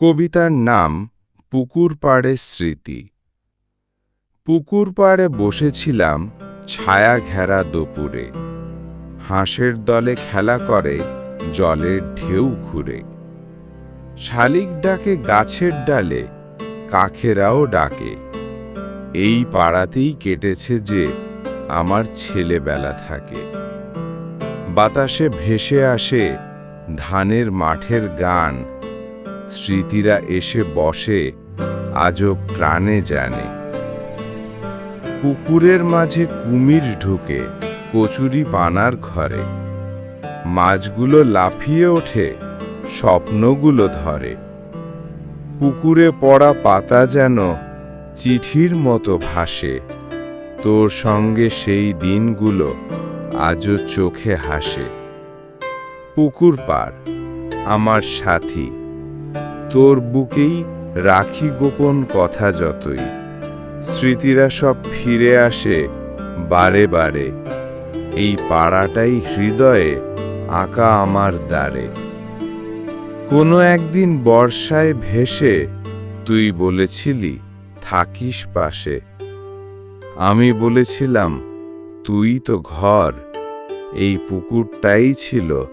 কবিতার নাম পুকুর পাড়ে স্মৃতি। পুকুর পাড়ে বসেছিলাম ছায়া ঘেরা দুপুরে। হাঁসের দলে খেলা করে জলের ঢেউ ঘুরে। শালিক ডাকে গাছের ডালে, কাকেরাও ডাকে। এই পাড়াতেই কেটেছে যে আমার ছেলেবেলা থাকে। বাতাসে ভেসে আসে ধানের মাঠের গান স্মৃতিরা এসে বসে, আজও প্রাণে জানে। পুকুরের মাঝে কুমির ঢুকে, কচুরি পানার ঘরে। মাছগুলো লাফিয়ে ওঠে, স্বপ্নগুলো ধরে। পুকুরে পড়া পাতা যেন চিঠির মতো ভাসে। তোর সঙ্গে সেই দিনগুলো আজও চোখে হাসে। পুকুর পার আমার সাথী। তোর বুকেই রাখি গোপন কথা যতই। স্মৃতিরা সব ফিরে আসে বারে বারে। এই পাড়াটাই হৃদয়ে আঁকা আমার দ্বারে। কোনো একদিন বর্ষায় ভেসে তুই বলেছিলি, থাকিস পাশে। আমি বলেছিলাম, তুই তো ঘর। এই পুকুরটাই ছিল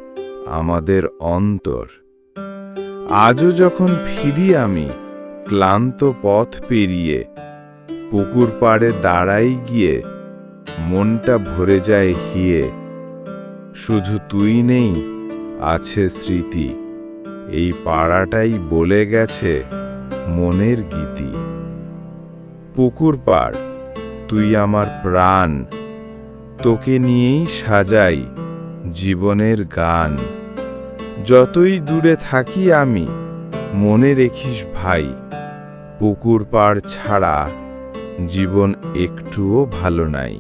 আমাদের অন্তর। আজও যখন ফিরি আমি, ক্লান্ত পথ পেরিয়ে, পুকুর পাড়ে দাঁড়াই গিয়ে, মনটা ভরে যায় হিয়ে। শুধু তুই নেই, আছে স্মৃতি, এই পাড়াটাই বলে গেছে মনের গীতি। পুকুর পাড়, তুই আমার প্রাণ, তোকে নিয়েই সাজাই জীবনের গান। যতই দূরে থাকি আমি মনে রেখিস ভাই পুকুর পাড় ছাড়া জীবন একটুও ভালো নাই।